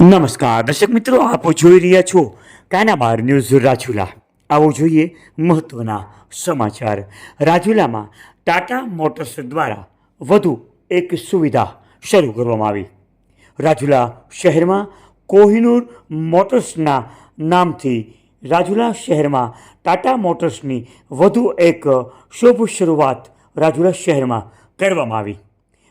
નમસ્કાર, દર્શક મિત્રો, આપ જોઈ રહ્યા છો કાનાબાર ન્યૂઝ રાજુલા. આવો જોઈએ મહત્વના સમાચાર. રાજુલામાં ટાટા મોટર્સ દ્વારા વધુ એક સુવિધા શરૂ કરવામાં આવી. રાજુલા શહેરમાં કોહિનૂર મોટર્સના નામથી રાજુલા શહેરમાં ટાટા મોટર્સની વધુ એક શુભ શરૂઆત રાજુલા શહેરમાં કરવામાં આવી.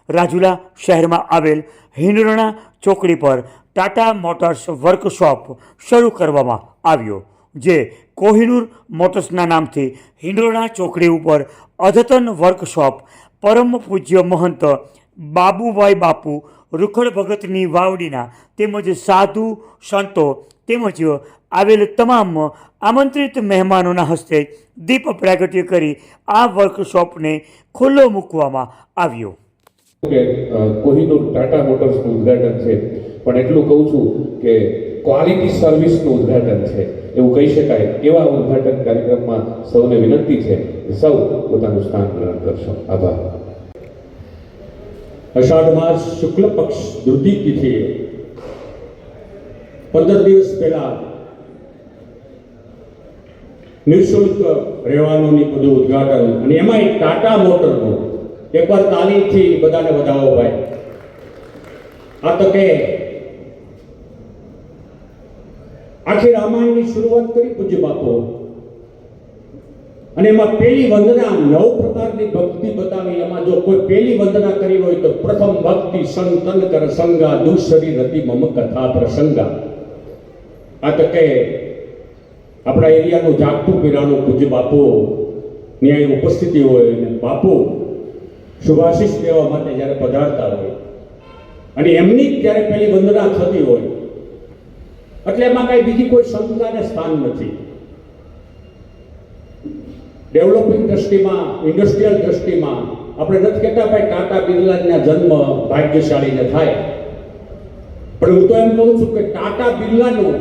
રાજુલા શહેરમાં આવેલ હિંડોરણા ચોકડી પર ટાટા મોટર્સ વર્કશોપ શરૂ કરવામાં આવ્યો, જે કોહિનૂર મોટર્સના નામથી હિંડોળા ચોકડી ઉપર અદ્યતન વર્કશોપ પરમ પૂજ્ય મહંત બાબુભાઈ બાપુ, રૂખડ ભગતની વાવડીના તેમજ સાધુ સંતો તેમજ આવેલ તમામ આમંત્રિત મહેમાનોના હસ્તે દીપ પ્રાગટ્ય કરી આ વર્કશોપને ખુલ્લો મૂકવામાં આવ્યો. કોહિનૂર ટાટા મોટર્સનું ઉદઘાટન છે. પણ એટલું કહું છું કે ક્વોલિટી સર્વિસનું ઉદ્ઘાટન છે. એવું કહી શકાય એવા ઉદ્ઘાટન કાર્યક્રમમાં સૌને વિનંતી છે સૌ પોતાનું સ્થાન ગ્રહણ કરશો. આભાર. અષાઢ માસ શુક્લ પક્ષ દ્વિતીય તિથિએ. પંદર દિવસ પહેલા નિઃશુલ્ક રહેવાનુંની બધું ઉદ્ઘાટન અને એમાં એક ટાટા મોટરનું. એકવાર તાલીમથી બધાને વધાવો ભાઈ. આ તકે આખી રામાયણની શરૂઆત કરી પૂજ્ય બાપો. અને એમાં પેલી વંદના નવ પ્રકારની ભક્તિ બતાવી. એમાં જો કોઈ પેલી વંદના કરી હોય તો પ્રથમ ભક્તિ સંતન કર સંગા દુસરી રતિ મમ કથા પ્રસંગા. આ તકે આપણા એરિયાનું જાગતું પીરાનું પૂજ્ય બાપુ ની અહીં ઉપસ્થિતિ હોય અને બાપુ શુભાશીષ દેવા માટે જ્યારે પધારતા હોય. અને એમની જ્યારે પેલી વંદના થતી હોય એટલે એમાં કઈ બીજી કોઈ શંકાને સ્થાન નથી. ડેવલપિંગ દ્રષ્ટિમાં ઇન્ડસ્ટ્રીયલ દ્રષ્ટિમાં આપણે નથી કહેતા ભાઈ ટાટા બિરલાના જન્મ ભાગ્યશાળીને થાય. પણ હું તો એમ કહું છું કે ટાટા બિરલાનું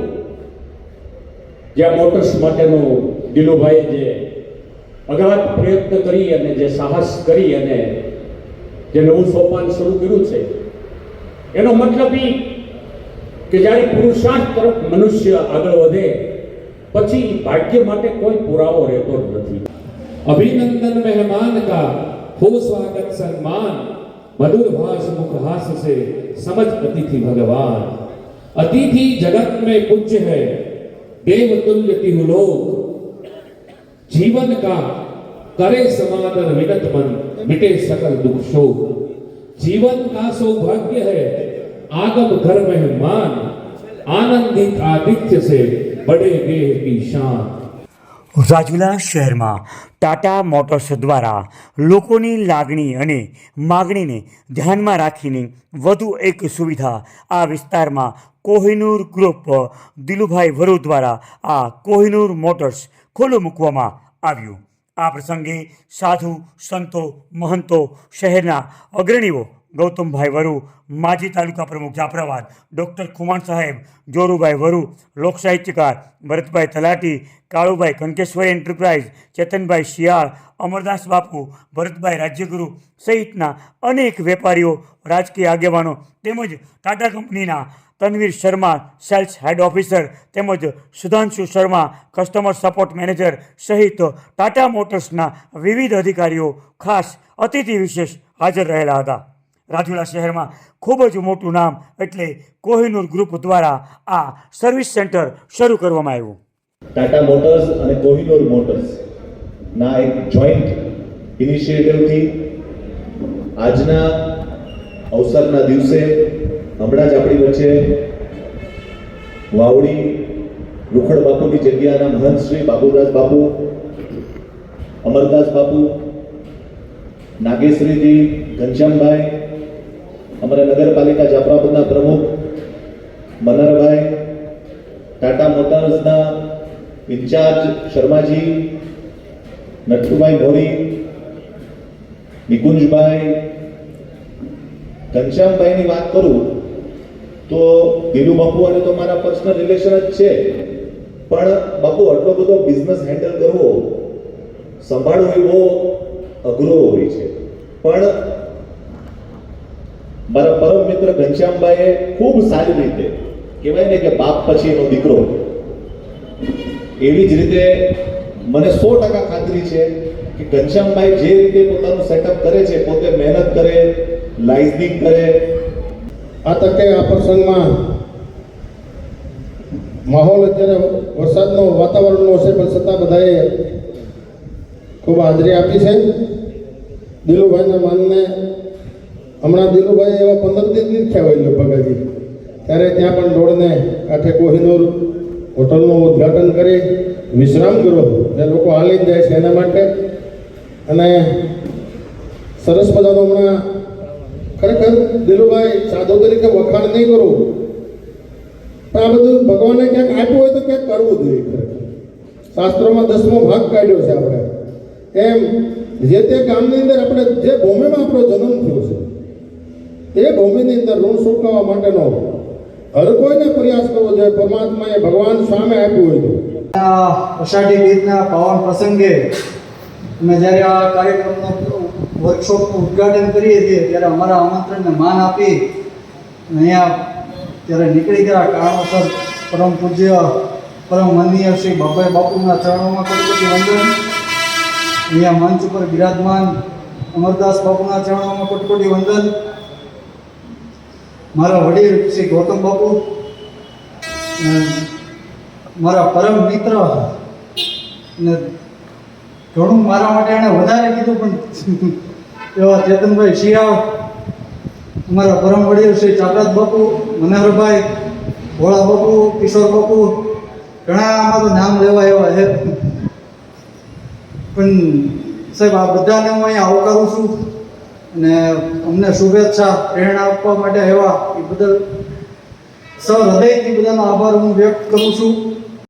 જે મોટર્સ માટેનું દિલુભાઈ જે અગાધ પ્રયત્ન કરી અને જે સાહસ કરી અને જે નવું સોપાન શરૂ કર્યું છે, એનો મતલબ એ કે જ્યારે પુરુષાર્થ તરફ મનુષ્ય આગળ વધે પછી ભાગ્ય માટે કોઈ પુરાવો રહેતો જ નથી अभिनंदन मेहमान का हो स्वागत सम्मान मधुर भाष मुख हास से समझ अतिथि भगवान अतिथि जगत में पूज्य है देव तुल्य तिहु लोक जीवन का करे समादर विनत मन मिटे सकल दुख शोक जीवन का सौभाग्य है आगम घर मेहमान आनंदित आदित्य से बड़े देह की शान રાજુલા શહેરમાં ટાટા મોટર્સ દ્વારા લોકોની લાગણી અને માગણીને ધ્યાનમાં રાખીને વધુ એક સુવિધા આ વિસ્તારમાં કોહિનૂર ગ્રુપ દિલુભાઈ વરુ દ્વારા આ કોહિનૂર મોટર્સ ખુલ્લું મૂકવામાં આવ્યું આ પ્રસંગે સાધુ સંતો મહંતો શહેરના અગ્રણીઓ ગૌતમભાઈ વરુ, માજી તાલુકા પ્રમુખ જાફરાબાદ, ડૉક્ટર ખુમાણ સાહેબ, જોરુભાઈ વરુ લોકસાહિત્યકાર ભરતભાઈ તલાટી, કાળુભાઈ કંકેશ્વરી એન્ટરપ્રાઇઝ ચેતનભાઈ શિયાળ, અમરદાસ બાપુ, ભરતભાઈ રાજ્યગુરુ સહિતના અનેક વેપારીઓ, રાજકીય આગેવાનો તેમજ ટાટા કંપનીના Tanveer Sharma, sales head officer તેમજ Sudhanshu Sharma customer support manager સહિત ટાટા મોટર્સના વિવિધ અધિકારીઓ ખાસ અતિથિ વિશેષ હાજર રહેલા હતા. રાજુલા શહેરમાં ખૂબ જ મોટું નામ એટલે કોહિનૂર ગ્રુપ દ્વારા આ સર્વિસ સેન્ટર શરૂ કરવામાં આવ્યું. ટાટા મોટર્સ અને કોહિનૂર મોટર્સ ના એક જોઈન્ટ ઇનિશિયેટિવથી આજના અવસરના દિવસે હમણાં જ આપણી વચ્ચે વાવડી રૂખડ બાપુની જગ્યાના મહંત શ્રી બાબુદાસ બાપુ, અમરદાસ બાપુ, નાગેશ્રીજી ઘનશ્યામભાઈ અમારા નગરપાલિકા જાફરાબાદના પ્રમુખ મનરભાઈ, ટાટા મોટર્સના ઇન્ચાર્જ શર્માજી, નટુભાઈ મોરી, નિકુંજભાઈ. ઘનશ્યામભાઈની વાત કરું તો ધીરુ બાપુ અને તો મારા પર્સનલ રિલેશન જ છે. પણ બાપુ, આટલો બધો બિઝનેસ હેન્ડલ કરવો, સંભાળવો એ બહુ અઘરો હોય છે. પણ મારા પરમ મિત્ર ઘનશ્યામભાઈએ ખૂબ સારી રીતે, કહેવાય ને કે બાપ પછી એનો દીકરો, એવી જ રીતે મને સો ટકા ખાતરી છે કે ઘનશ્યામભાઈ જે રીતે પોતાનું સેટઅપ કરે છે, પોતે મહેનત કરે લાઇઝનિંગ કરે, આ તકે આ પ્રસંગમાં માહોલ અત્યારે વરસાદનો વાતાવરણનો છે પણ છતાં બધાએ ખૂબ હાજરી આપી છે. દિલુભાઈના માનને હમણાં દિલુભાઈ એવા પંદર દિન જ થયા હોય લગભગ ત્યારે ત્યાં પણ દોડને કાંઠે કોહિનૂર હોટલનું ઉદ્ઘાટન કરી વિશ્રામ ગૃહ જે લોકો હાલી જાય છે એના માટે. અને સરસ મજાનો હમણાં ખરેખર દિલુભાઈ સાધુ તરીકે વખાણ નહીં કરું. પણ આ બધું ભગવાને ક્યાંક આપ્યું હોય તો ક્યાંક કરવું જોઈએ શાસ્ત્રોમાં દસમો ભાગ કાઢ્યો છે આપણે. એમ જે તે ગામની અંદર આપણે જે ભૂમિમાં આપણો જન્મ થયો છે એ ભૂમિની અંદર ઋણ ચૂકવવા માટેનો હર કોઈને પ્રયાસ કરવો જોઈએ. પરમાત્માએ ભગવાન સામે આપ્યું હોય તો. આ અષાઢી બીજના પાવન પ્રસંગે અમે જ્યારે આ કાર્યક્રમનો વર્કશોપનું ઉદ્ઘાટન કરીએ છીએ, ત્યારે અમારા આમંત્રણને માન આપી અહીંયા ત્યારે નીકળી ગયા કારણોસર પરમ પૂજ્ય, પરમ માનનીય શ્રી બાપાઈ બાપુના ચરણોમાં કરોડપતિ વંદન. અહીંયા મંચ ઉપર બિરાજમાન અમરદાસ બાપુના ચરણોમાં કટકોટી વંદન. મારા વડીલ શ્રી ગૌતમ બાપુ મારા પરમ મિત્ર ને ઘણું મારા માટે એણે વધારે કીધું પણ એવા ચેતનભાઈ શિયાળ અમારા પરમ વડીલ શ્રી ચાકરાત બાપુ, મનોહરભાઈ, ભોળા બાપુ, કિશોર બાપુ, ઘણા અમારું નામ લેવા એવા છે. પણ સાહેબ, આ બધાને હું અહીંયા આવકારું છું. અને અમને શુભેચ્છા, પ્રેરણા આપવા માટે આવ્યા. એ બદલ સૌ હૃદયથી બધાનો આભાર હું વ્યક્ત કરું છું.